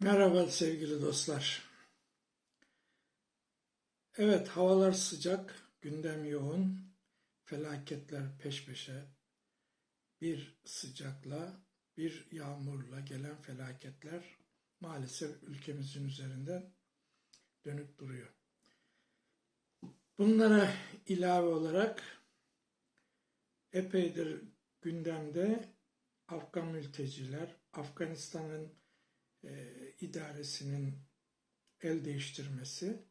Merhaba sevgili dostlar. Evet havalar sıcak, gündem yoğun, felaketler peş peşe. Bir sıcakla, bir yağmurla gelen felaketler maalesef ülkemizin üzerinde dönüp duruyor. Bunlara ilave olarak epeydir gündemde Afgan mülteciler, Afganistan'ın e, idaresinin el değiştirmesi,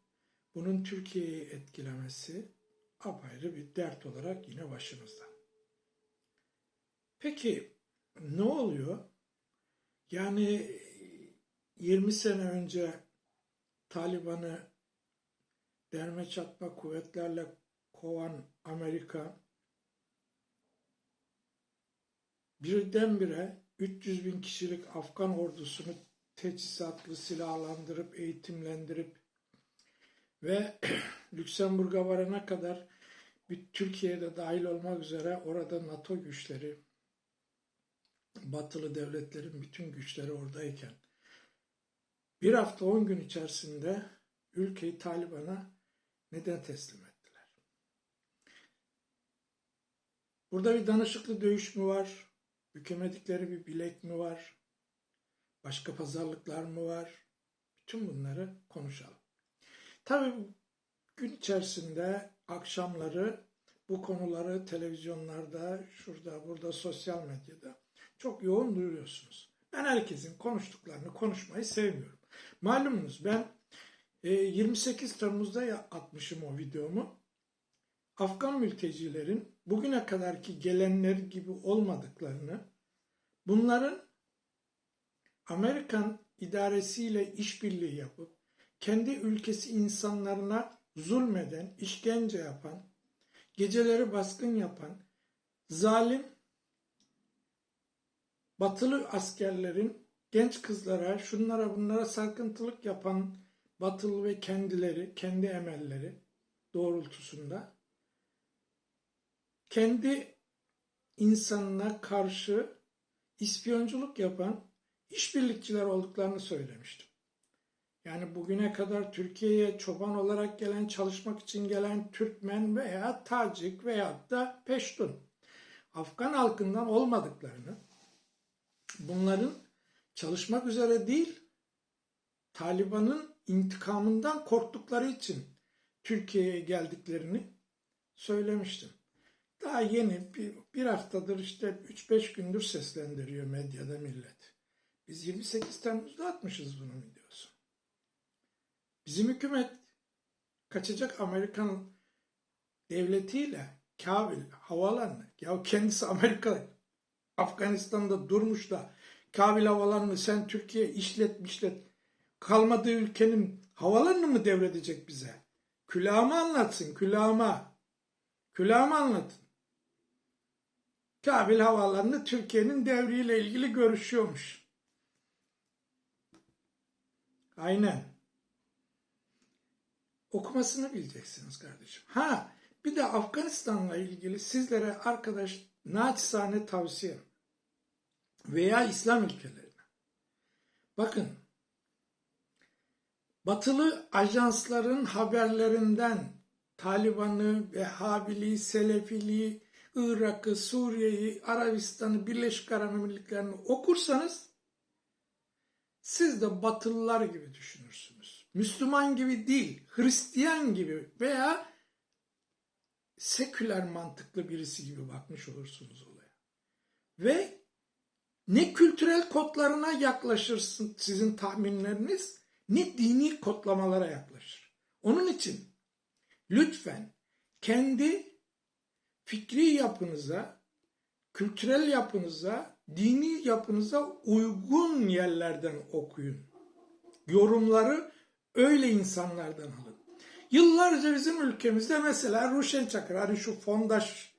bunun Türkiye'yi etkilemesi apayrı bir dert olarak yine başımızda. Peki ne oluyor? Yani 20 sene önce Taliban'ı derme çatma kuvvetlerle kovan Amerika birdenbire 300 bin kişilik Afgan ordusunu teçhizatlı silahlandırıp eğitimlendirip ve Lüksemburg'a varana kadar bir Türkiye'de dahil olmak üzere orada NATO güçleri, batılı devletlerin bütün güçleri oradayken bir hafta on gün içerisinde ülkeyi Taliban'a neden teslim ettiler? Burada bir danışıklı dövüş mü var? Bükemedikleri bir bilek mi var? Başka pazarlıklar mı var? Bütün bunları konuşalım. Tabii gün içerisinde akşamları bu konuları televizyonlarda, şurada, burada, sosyal medyada çok yoğun duyuyorsunuz. Ben herkesin konuştuklarını konuşmayı sevmiyorum. Malumunuz ben 28 Temmuz'da atmışım o videomu. Afgan mültecilerin bugüne kadarki gelenler gibi olmadıklarını, bunların Amerikan idaresiyle işbirliği yapıp kendi ülkesi insanlarına zulmeden, işkence yapan, geceleri baskın yapan, zalim batılı askerlerin genç kızlara, şunlara bunlara sarkıntılık yapan batılı ve kendileri, kendi emelleri doğrultusunda kendi insanına karşı ispiyonculuk yapan işbirlikçiler olduklarını söylemiştim. Yani bugüne kadar Türkiye'ye çoban olarak gelen, çalışmak için gelen Türkmen veya Tacik veya da Peştun, Afgan halkından olmadıklarını, bunların çalışmak üzere değil, Taliban'ın intikamından korktukları için Türkiye'ye geldiklerini söylemiştim. Daha yeni bir, bir haftadır işte 3-5 gündür seslendiriyor medyada millet. Biz 28 Temmuz'da atmışız bunun videosu. Bizim hükümet kaçacak Amerikan devletiyle Kabil havalarını ya kendisi Amerika Afganistan'da durmuş da Kabil havalarını sen Türkiye işlet işlet kalmadığı ülkenin havalarını mı devredecek bize? Külahıma anlatsın külahıma. Külahıma anlatın. Kabil havalarını Türkiye'nin devriyle ilgili görüşüyormuş. Aynen. Okumasını bileceksiniz kardeşim. Ha bir de Afganistan'la ilgili sizlere arkadaş naçizane tavsiye veya İslam ülkelerine. Bakın batılı ajansların haberlerinden Taliban'ı, Vehhabiliği, Selefiliği, Irak'ı, Suriye'yi, Arabistan'ı, Birleşik Arap Emirlikleri'ni okursanız siz de batılılar gibi düşünürsünüz. Müslüman gibi değil, Hristiyan gibi veya seküler mantıklı birisi gibi bakmış olursunuz olaya. Ve ne kültürel kodlarına yaklaşırsın sizin tahminleriniz ne dini kodlamalara yaklaşır. Onun için lütfen kendi fikri yapınıza, kültürel yapınıza, dini yapınıza uygun yerlerden okuyun. Yorumları öyle insanlardan alın. Yıllarca bizim ülkemizde mesela Ruşen Çakır, hani şu fondaş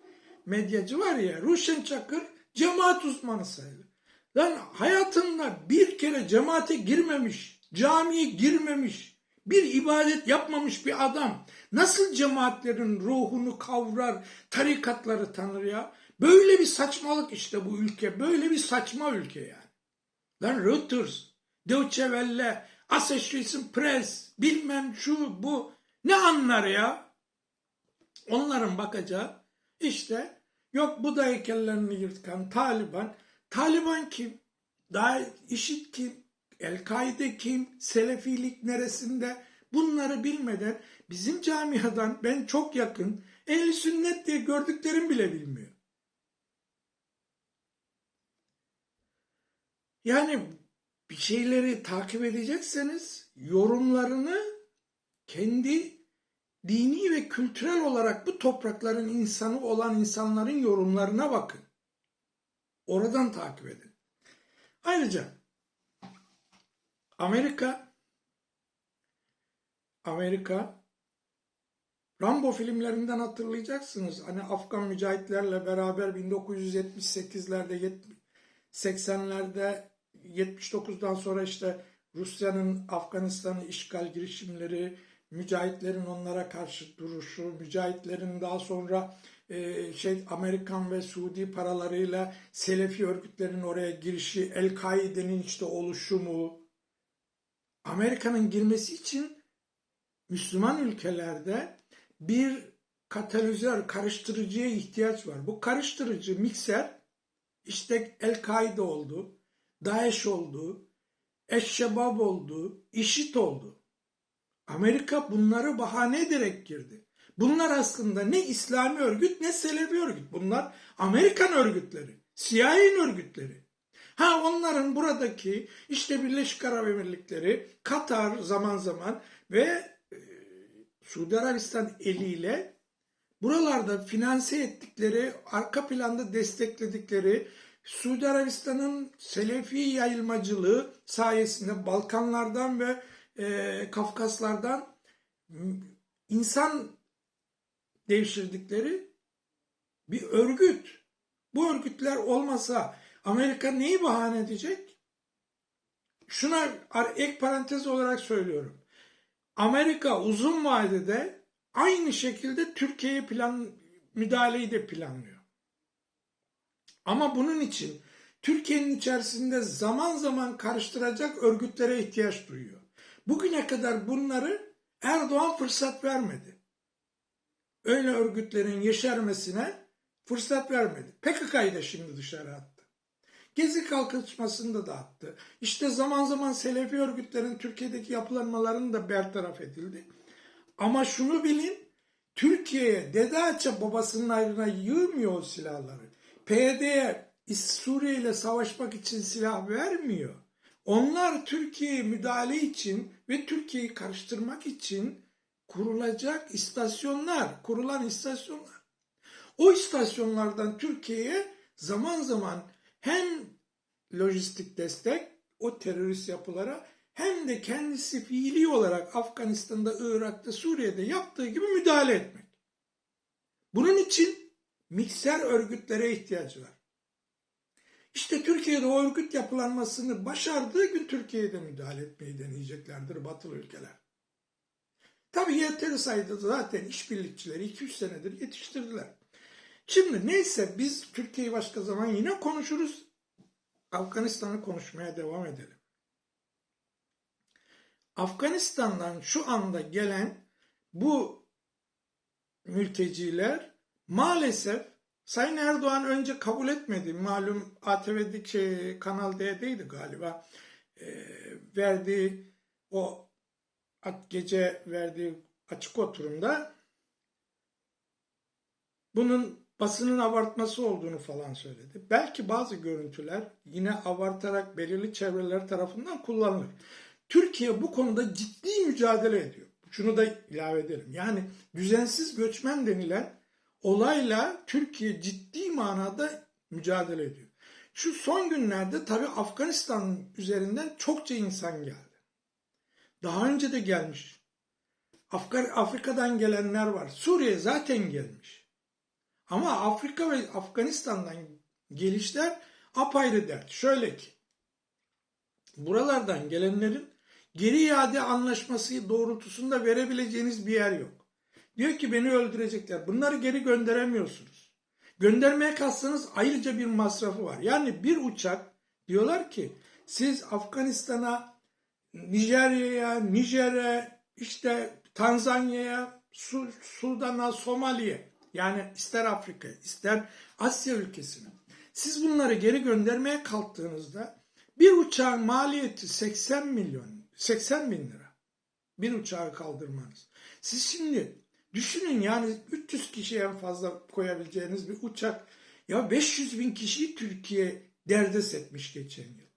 medyacı var ya, Ruşen Çakır cemaat uzmanı sayılır. Lan hayatında bir kere cemaate girmemiş, camiye girmemiş, bir ibadet yapmamış bir adam nasıl cemaatlerin ruhunu kavrar, tarikatları tanır ya? Böyle bir saçmalık işte bu ülke, böyle bir saçma ülke yani. Lan Reuters, Deutsche Welle, Association Press, bilmem şu bu. Ne anlar ya? Onların bakacağı işte yok bu da heykellerini yırtkan Taliban. Taliban kim? Daha işit kim? El-Kaide kim? Selefilik neresinde? Bunları bilmeden bizim camiadan ben çok yakın ehli sünnet diye gördüklerim bile bilmiyor. Yani bir şeyleri takip edecekseniz yorumlarını kendi dini ve kültürel olarak bu toprakların insanı olan insanların yorumlarına bakın. Oradan takip edin. Ayrıca Amerika Amerika Rambo filmlerinden hatırlayacaksınız. Hani Afgan mücahitlerle beraber 1978'lerde 80'lerde 79'dan sonra işte Rusya'nın Afganistan'ı işgal girişimleri, mücahitlerin onlara karşı duruşu, mücahitlerin daha sonra e, şey Amerikan ve Suudi paralarıyla Selefi örgütlerin oraya girişi, El-Kaide'nin işte oluşumu, Amerika'nın girmesi için Müslüman ülkelerde bir katalizör, karıştırıcıya ihtiyaç var. Bu karıştırıcı mikser işte El-Kaide oldu, Daesh oldu, Eşşebab oldu, IŞİD oldu. Amerika bunları bahane ederek girdi. Bunlar aslında ne İslami örgüt ne Selefi örgüt. Bunlar Amerikan örgütleri, CIA'nin örgütleri. Ha onların buradaki işte Birleşik Arap Emirlikleri, Katar zaman zaman ve e, Suudi Arabistan eliyle buralarda finanse ettikleri, arka planda destekledikleri Suudi Arabistan'ın Selefi yayılmacılığı sayesinde Balkanlardan ve e, Kafkaslardan insan devşirdikleri bir örgüt. Bu örgütler olmasa Amerika neyi bahane edecek? Şuna ek parantez olarak söylüyorum. Amerika uzun vadede aynı şekilde Türkiye'ye plan müdahaleyi de planlıyor. Ama bunun için Türkiye'nin içerisinde zaman zaman karıştıracak örgütlere ihtiyaç duyuyor. Bugüne kadar bunları Erdoğan fırsat vermedi. Öyle örgütlerin yeşermesine fırsat vermedi. PKK'yı da şimdi dışarı attı. Gezi kalkışmasında da attı. İşte zaman zaman Selefi örgütlerin Türkiye'deki yapılanmalarını da bertaraf edildi. Ama şunu bilin, Türkiye'ye Dede Aç'a babasının ayrına yığmıyor o silahları. PYD'ye Suriye ile savaşmak için silah vermiyor. Onlar Türkiye'ye müdahale için ve Türkiye'yi karıştırmak için kurulacak istasyonlar, kurulan istasyonlar. O istasyonlardan Türkiye'ye zaman zaman hem lojistik destek o terörist yapılara hem de kendisi fiili olarak Afganistan'da, Irak'ta, Suriye'de yaptığı gibi müdahale etmek. Bunun için mikser örgütlere ihtiyacı var. İşte Türkiye'de o örgüt yapılanmasını başardığı gün Türkiye'de müdahale etmeyi deneyeceklerdir batılı ülkeler. Tabii yeteri sayıda zaten işbirlikçileri 200 senedir yetiştirdiler. Şimdi neyse biz Türkiye'yi başka zaman yine konuşuruz. Afganistan'ı konuşmaya devam edelim. Afganistan'dan şu anda gelen bu mülteciler maalesef Sayın Erdoğan önce kabul etmedi. Malum ATV'deki şey, Kanal D'deydi galiba. E, verdiği o gece verdiği açık oturumda bunun basının abartması olduğunu falan söyledi. Belki bazı görüntüler yine abartarak belirli çevreler tarafından kullanılır. Türkiye bu konuda ciddi mücadele ediyor. Şunu da ilave edelim. Yani düzensiz göçmen denilen olayla Türkiye ciddi manada mücadele ediyor. Şu son günlerde tabii Afganistan üzerinden çokça insan geldi. Daha önce de gelmiş. Afrika'dan gelenler var. Suriye zaten gelmiş. Ama Afrika ve Afganistan'dan gelişler apayrı dert. Şöyle ki, buralardan gelenlerin geri iade anlaşması doğrultusunda verebileceğiniz bir yer yok. Diyor ki beni öldürecekler. Bunları geri gönderemiyorsunuz. Göndermeye kalksanız ayrıca bir masrafı var. Yani bir uçak diyorlar ki siz Afganistan'a Nijerya'ya, Nijer'e, işte Tanzanya'ya, Su, Sudan'a, Somali'ye yani ister Afrika, ister Asya ülkesine. Siz bunları geri göndermeye kalktığınızda bir uçağın maliyeti 80 milyon, 80 bin lira. Bir uçağı kaldırmanız. Siz şimdi düşünün yani 300 kişi en fazla koyabileceğiniz bir uçak. Ya 500 bin kişiyi Türkiye derdest etmiş geçen yıl.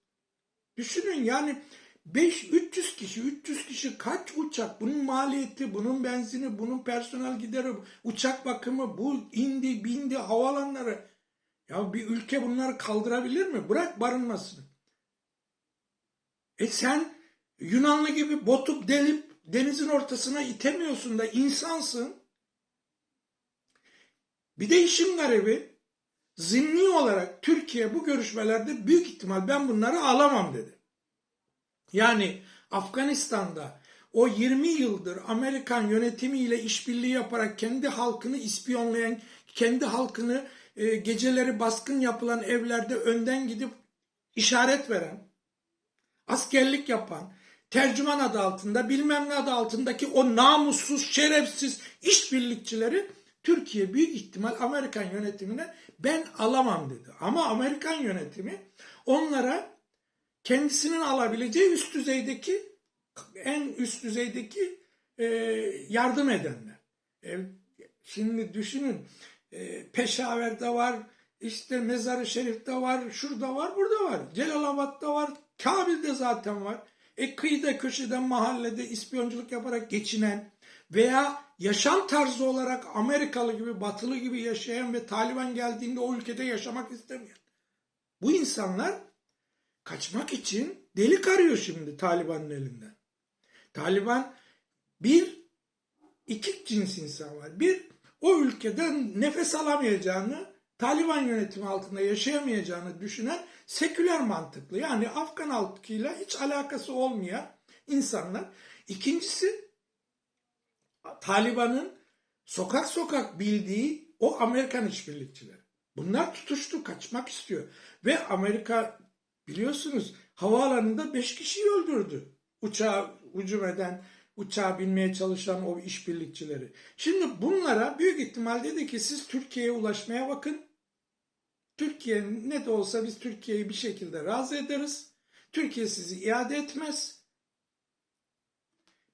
Düşünün yani 5 300 kişi 300 kişi kaç uçak bunun maliyeti bunun benzini bunun personel gideri uçak bakımı bu indi bindi havalanları ya bir ülke bunları kaldırabilir mi bırak barınmasını e sen Yunanlı gibi botup delip denizin ortasına itemiyorsun da insansın bir de işin garibi zimni olarak Türkiye bu görüşmelerde büyük ihtimal ben bunları alamam dedi. Yani Afganistan'da o 20 yıldır Amerikan yönetimiyle işbirliği yaparak kendi halkını ispiyonlayan, kendi halkını e, geceleri baskın yapılan evlerde önden gidip işaret veren, askerlik yapan, tercüman adı altında, bilmem ne adı altındaki o namussuz, şerefsiz işbirlikçileri Türkiye büyük ihtimal Amerikan yönetimine ben alamam dedi. Ama Amerikan yönetimi onlara kendisinin alabileceği üst düzeydeki en üst düzeydeki e, yardım edenler. E, şimdi düşünün e, Peşaver'de var, işte Mezar-ı Şerif'te var, şurada var, burada var. Celalabad'da var, Kabil'de zaten var. E kıyıda köşede mahallede ispiyonculuk yaparak geçinen veya yaşam tarzı olarak Amerikalı gibi, Batılı gibi yaşayan ve Taliban geldiğinde o ülkede yaşamak istemeyen. Bu insanlar kaçmak için delik arıyor şimdi Taliban'ın elinden. Taliban bir, iki cins insan var. Bir, o ülkeden nefes alamayacağını, Taliban yönetimi altında yaşayamayacağını düşünen seküler mantıklı. Yani Afgan halkıyla hiç alakası olmayan insanlar. İkincisi, Taliban'ın sokak sokak bildiği o Amerikan işbirlikçileri. Bunlar tutuştu, kaçmak istiyor. Ve Amerika biliyorsunuz havaalanında 5 kişiyi öldürdü. Uçağa hücum eden, uçağa binmeye çalışan o işbirlikçileri. Şimdi bunlara büyük ihtimal dedi ki siz Türkiye'ye ulaşmaya bakın. Türkiye ne de olsa biz Türkiye'yi bir şekilde razı ederiz. Türkiye sizi iade etmez.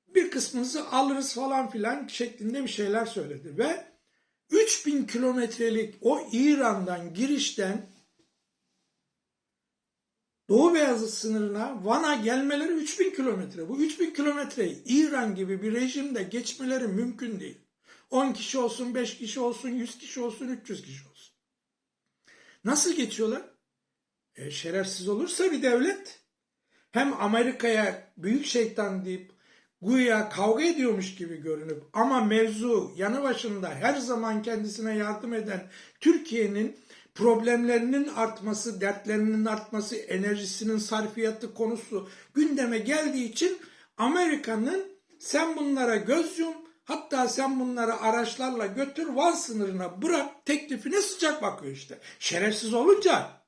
Bir kısmınızı alırız falan filan şeklinde bir şeyler söyledi. Ve 3000 kilometrelik o İran'dan girişten Doğu Beyazıt sınırına Van'a gelmeleri 3000 kilometre. Bu 3000 kilometreyi İran gibi bir rejimde geçmeleri mümkün değil. 10 kişi olsun, 5 kişi olsun, 100 kişi olsun, 300 kişi olsun. Nasıl geçiyorlar? E, şerefsiz olursa bir devlet hem Amerika'ya büyük şeytan deyip güya kavga ediyormuş gibi görünüp ama mevzu yanı başında her zaman kendisine yardım eden Türkiye'nin problemlerinin artması, dertlerinin artması, enerjisinin sarfiyatı konusu gündeme geldiği için Amerika'nın sen bunlara göz yum, hatta sen bunları araçlarla götür Van sınırına bırak teklifine sıcak bakıyor işte. Şerefsiz olunca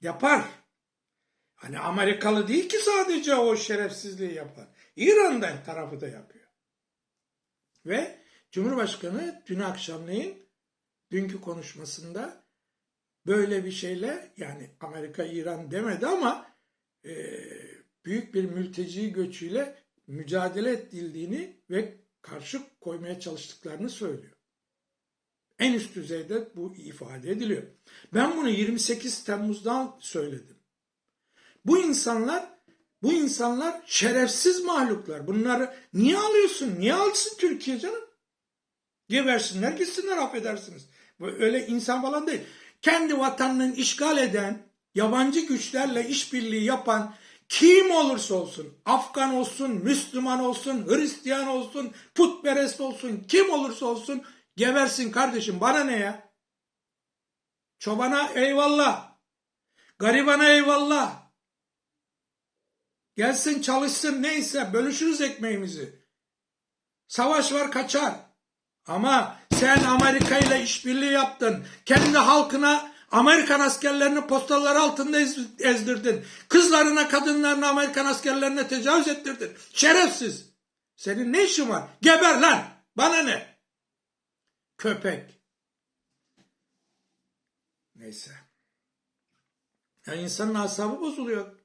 yapar. Hani Amerikalı değil ki sadece o şerefsizliği yapar. İran'da tarafı da yapıyor. Ve Cumhurbaşkanı dün akşamleyin dünkü konuşmasında böyle bir şeyle yani Amerika İran demedi ama e, büyük bir mülteci göçüyle mücadele edildiğini ve karşı koymaya çalıştıklarını söylüyor. En üst düzeyde bu ifade ediliyor. Ben bunu 28 Temmuz'dan söyledim. Bu insanlar bu insanlar şerefsiz mahluklar. Bunları niye alıyorsun? Niye alsın Türkiye canım? Gebersinler gitsinler affedersiniz. Öyle insan falan değil. Kendi vatanını işgal eden, yabancı güçlerle işbirliği yapan kim olursa olsun, Afgan olsun, Müslüman olsun, Hristiyan olsun, putperest olsun, kim olursa olsun gebersin kardeşim. Bana ne ya? Çobana eyvallah. Garibana eyvallah. Gelsin çalışsın neyse bölüşürüz ekmeğimizi. Savaş var kaçar. Ama sen Amerika ile işbirliği yaptın. Kendi halkına Amerikan askerlerini postalar altında ez- ezdirdin. Kızlarına, kadınlarına, Amerikan askerlerine tecavüz ettirdin. Şerefsiz. Senin ne işin var? Geber lan. Bana ne? Köpek. Neyse. Ya insanın asabı bozuluyor.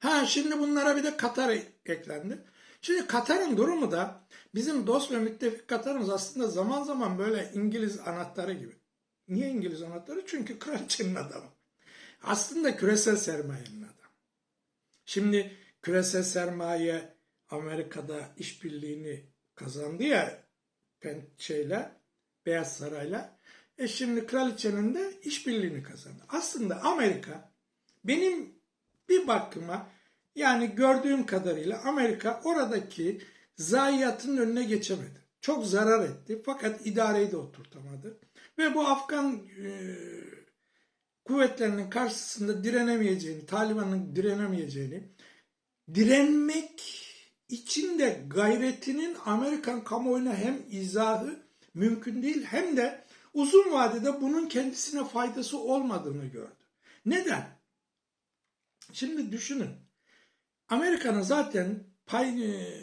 Ha şimdi bunlara bir de Katar eklendi. Şimdi Katar'ın durumu da bizim dost ve müttefik Katar'ımız aslında zaman zaman böyle İngiliz anahtarı gibi. Niye İngiliz anahtarı? Çünkü kraliçenin adamı. Aslında küresel sermayenin adamı. Şimdi küresel sermaye Amerika'da işbirliğini kazandı ya şeyle Beyaz Saray'la. E şimdi kraliçenin de işbirliğini kazandı. Aslında Amerika benim bir bakıma yani gördüğüm kadarıyla Amerika oradaki zayiatın önüne geçemedi. Çok zarar etti fakat idareyi de oturtamadı. Ve bu Afgan e, kuvvetlerinin karşısında direnemeyeceğini, Taliban'ın direnemeyeceğini, direnmek için de gayretinin Amerikan kamuoyuna hem izahı mümkün değil hem de uzun vadede bunun kendisine faydası olmadığını gördü. Neden? Şimdi düşünün. Amerika'nın zaten pay, e,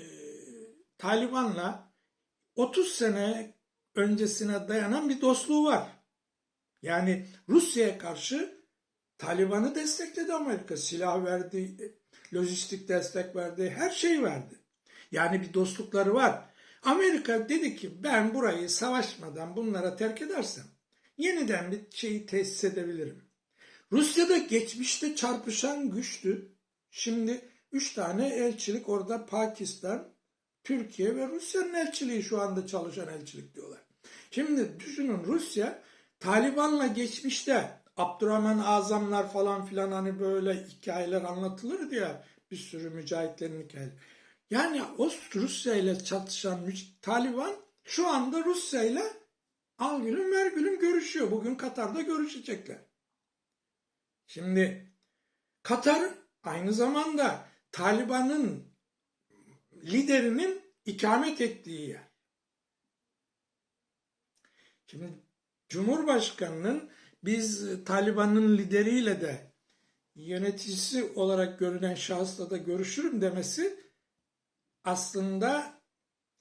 Taliban'la 30 sene öncesine dayanan bir dostluğu var. Yani Rusya'ya karşı Taliban'ı destekledi Amerika. Silah verdi, lojistik destek verdi, her şey verdi. Yani bir dostlukları var. Amerika dedi ki ben burayı savaşmadan bunlara terk edersem yeniden bir şeyi tesis edebilirim. Rusya'da geçmişte çarpışan güçtü. Şimdi üç tane elçilik orada Pakistan, Türkiye ve Rusya'nın elçiliği şu anda çalışan elçilik diyorlar. Şimdi düşünün Rusya Taliban'la geçmişte Abdurrahman Azamlar falan filan hani böyle hikayeler anlatılır ya bir sürü mücahitlerin hikayeleri. Yani o Rusya ile çatışan Taliban şu anda Rusya ile al gülüm ver gülüm görüşüyor. Bugün Katar'da görüşecekler. Şimdi Katar aynı zamanda Taliban'ın liderinin ikamet ettiği yer. Şimdi Cumhurbaşkanının biz Taliban'ın lideriyle de yöneticisi olarak görünen şahısla da görüşürüm demesi aslında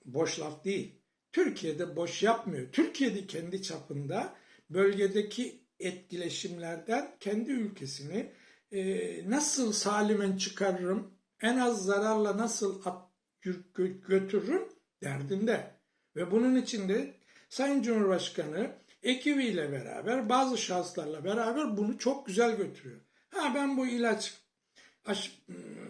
boş laf değil. Türkiye'de boş yapmıyor. Türkiye'de kendi çapında bölgedeki etkileşimlerden kendi ülkesini e, nasıl salimen çıkarırım, en az zararla nasıl at, götürürüm derdinde. Ve bunun için de Sayın Cumhurbaşkanı ekibiyle beraber, bazı şahıslarla beraber bunu çok güzel götürüyor. Ha ben bu ilaç aş,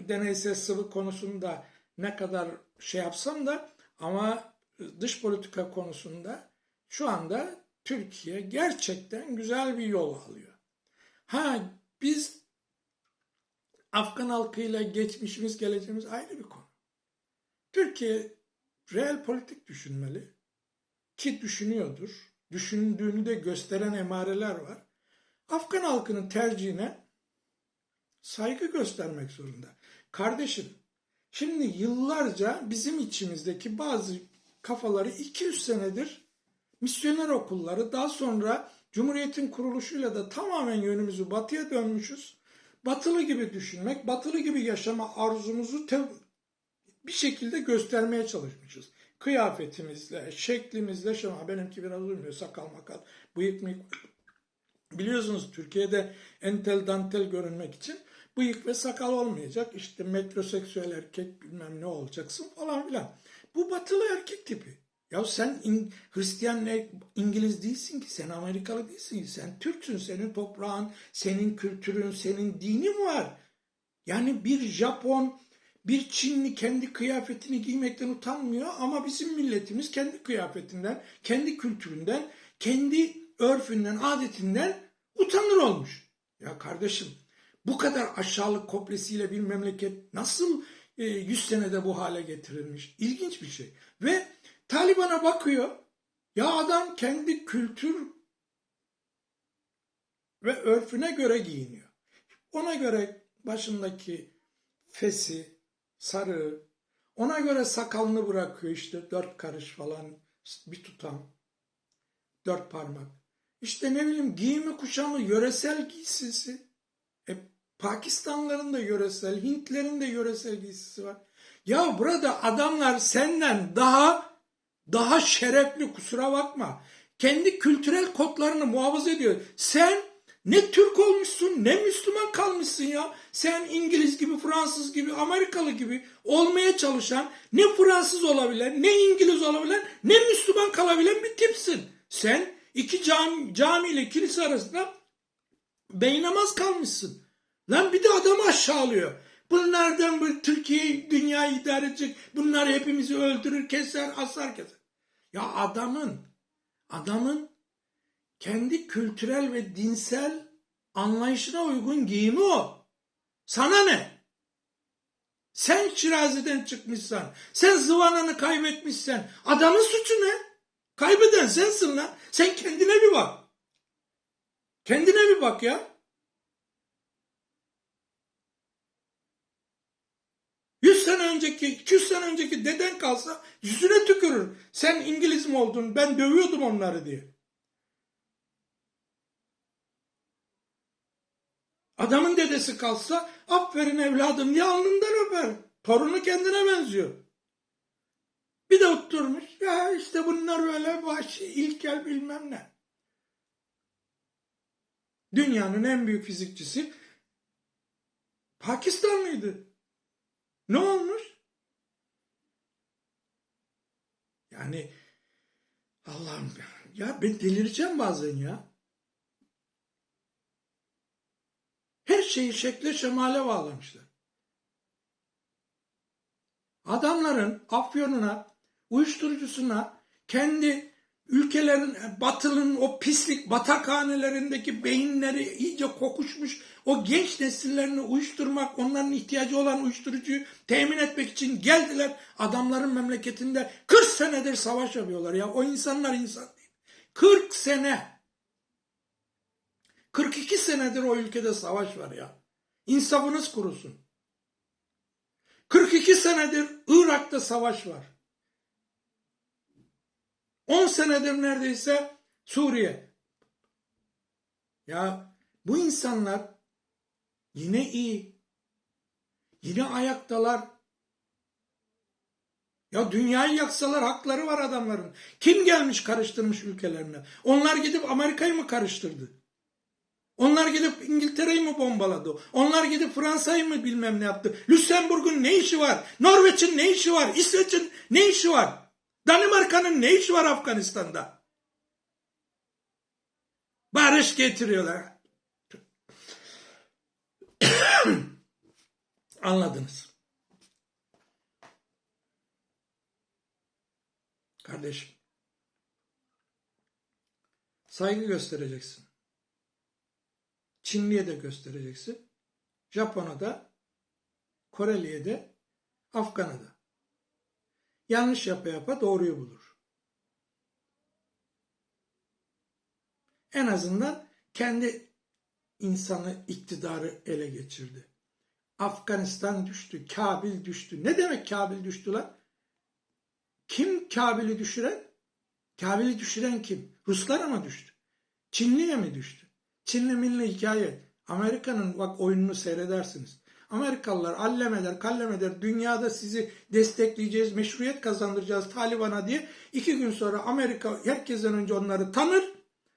deneysel sıvı konusunda ne kadar şey yapsam da ama dış politika konusunda şu anda Türkiye gerçekten güzel bir yol alıyor. Ha biz Afgan halkıyla geçmişimiz geleceğimiz ayrı bir konu. Türkiye reel politik düşünmeli ki düşünüyordur. Düşündüğünü de gösteren emareler var. Afgan halkının tercihine saygı göstermek zorunda. Kardeşim, şimdi yıllarca bizim içimizdeki bazı kafaları 200 senedir misyoner okulları daha sonra Cumhuriyet'in kuruluşuyla da tamamen yönümüzü batıya dönmüşüz. Batılı gibi düşünmek, batılı gibi yaşama arzumuzu bir şekilde göstermeye çalışmışız. Kıyafetimizle, şeklimizle, şema benimki biraz uymuyor, sakal makal, bıyık mıyık. Biliyorsunuz Türkiye'de entel dantel görünmek için bıyık ve sakal olmayacak. İşte metroseksüel erkek bilmem ne olacaksın falan filan. Bu batılı erkek tipi. Ya sen İng- Hristiyan İngiliz değilsin ki, sen Amerikalı değilsin ki, sen Türksün, senin toprağın, senin kültürün, senin dinin var. Yani bir Japon, bir Çinli kendi kıyafetini giymekten utanmıyor ama bizim milletimiz kendi kıyafetinden, kendi kültüründen, kendi örfünden, adetinden utanır olmuş. Ya kardeşim bu kadar aşağılık koplesiyle bir memleket nasıl e, 100 senede bu hale getirilmiş? İlginç bir şey. Ve Taliban'a bakıyor. Ya adam kendi kültür ve örfüne göre giyiniyor. Ona göre başındaki fesi, sarığı, ona göre sakalını bırakıyor işte dört karış falan bir tutam, dört parmak. işte ne bileyim giyimi kuşamı, yöresel giysisi. E, Pakistanlıların da yöresel, Hintlerin de yöresel giysisi var. Ya burada adamlar senden daha daha şerefli kusura bakma. Kendi kültürel kodlarını muhafaza ediyor. Sen ne Türk olmuşsun ne Müslüman kalmışsın ya. Sen İngiliz gibi, Fransız gibi, Amerikalı gibi olmaya çalışan ne Fransız olabilen, ne İngiliz olabilen, ne Müslüman kalabilen bir tipsin. Sen iki cami, cami ile kilise arasında beynamaz kalmışsın. Lan bir de adamı aşağılıyor. Bunlardan bu Türkiye dünyayı idare edecek. Bunlar hepimizi öldürür, keser, asar keser. Ya adamın, adamın kendi kültürel ve dinsel anlayışına uygun giyimi o. Sana ne? Sen Şirazi'den çıkmışsan, sen zıvananı kaybetmişsen, adamın suçu ne? Kaybeden sensin lan. Sen kendine bir bak. Kendine bir bak ya. 100 sene önceki, 200 sene önceki deden kalsa yüzüne tükürür. Sen İngiliz mi oldun? Ben dövüyordum onları diye. Adamın dedesi kalsa aferin evladım diye alnından öper. Torunu kendine benziyor. Bir de oturmuş. Ya işte bunlar böyle vahşi, ilkel bilmem ne. Dünyanın en büyük fizikçisi Pakistanlıydı. Ne olmuş? Yani Allah'ım ya ben delireceğim bazen ya. Her şeyi şekle şemale bağlamışlar. Adamların afyonuna, uyuşturucusuna, kendi ülkelerin, batılın o pislik batakhanelerindeki beyinleri iyice kokuşmuş o genç nesillerini uyuşturmak, onların ihtiyacı olan uyuşturucuyu temin etmek için geldiler. Adamların memleketinde 40 senedir savaş yapıyorlar ya. O insanlar insan değil. 40 sene. 42 senedir o ülkede savaş var ya. İnsafınız kurusun. 42 senedir Irak'ta savaş var. 10 senedir neredeyse Suriye. Ya bu insanlar yine iyi. Yine ayaktalar. Ya dünyayı yaksalar hakları var adamların. Kim gelmiş karıştırmış ülkelerine? Onlar gidip Amerika'yı mı karıştırdı? Onlar gidip İngiltere'yi mi bombaladı? Onlar gidip Fransa'yı mı bilmem ne yaptı? Lüksemburg'un ne işi var? Norveç'in ne işi var? İsveç'in ne işi var? Danimarka'nın ne işi var Afganistan'da? Barış getiriyorlar. Anladınız. Kardeşim. Saygı göstereceksin. Çinliye de göstereceksin. Japon'a da, Koreli'ye de, Afgan'a da. Yanlış yapa yapa doğruyu bulur. En azından kendi insanı iktidarı ele geçirdi. Afganistan düştü, Kabil düştü. Ne demek Kabil düştü lan? Kim Kabil'i düşüren? Kabil'i düşüren kim? Ruslara mı düştü? Çinli'ye mi düştü? Çinli milli hikaye. Amerika'nın bak oyununu seyredersiniz. Amerikalılar allem eder, kallem eder, dünyada sizi destekleyeceğiz, meşruiyet kazandıracağız Taliban'a diye. iki gün sonra Amerika herkesten önce onları tanır.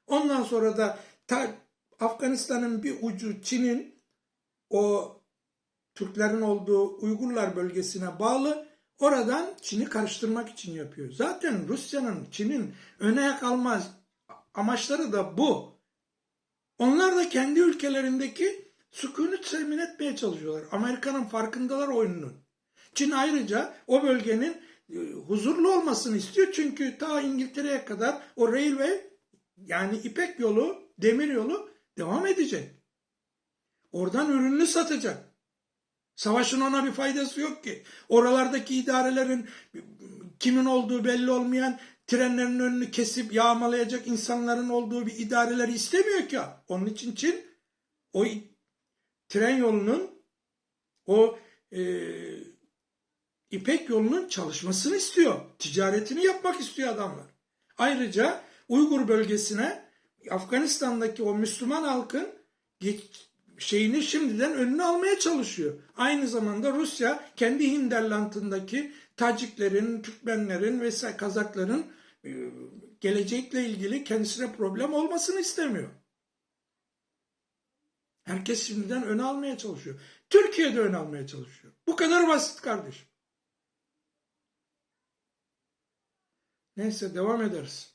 Ondan sonra da ta, Afganistan'ın bir ucu Çin'in o Türklerin olduğu Uygurlar bölgesine bağlı oradan Çin'i karıştırmak için yapıyor. Zaten Rusya'nın, Çin'in öne yak almaz amaçları da bu. Onlar da kendi ülkelerindeki sükunet temin etmeye çalışıyorlar. Amerika'nın farkındalar oyununun. Çin ayrıca o bölgenin e, huzurlu olmasını istiyor. Çünkü ta İngiltere'ye kadar o railway yani İpek yolu, demir yolu devam edecek. Oradan ürününü satacak. Savaşın ona bir faydası yok ki. Oralardaki idarelerin kimin olduğu belli olmayan trenlerin önünü kesip yağmalayacak insanların olduğu bir idareleri istemiyor ki. Onun için Çin o tren yolunun o e, İpek yolunun çalışmasını istiyor. Ticaretini yapmak istiyor adamlar. Ayrıca Uygur bölgesine Afganistan'daki o Müslüman halkın şeyini şimdiden önünü almaya çalışıyor. Aynı zamanda Rusya kendi hinterlandındaki Taciklerin, Türkmenlerin ve Kazakların e, gelecekle ilgili kendisine problem olmasını istemiyor. Herkes şimdiden ön almaya çalışıyor. Türkiye de ön almaya çalışıyor. Bu kadar basit kardeşim. Neyse devam ederiz.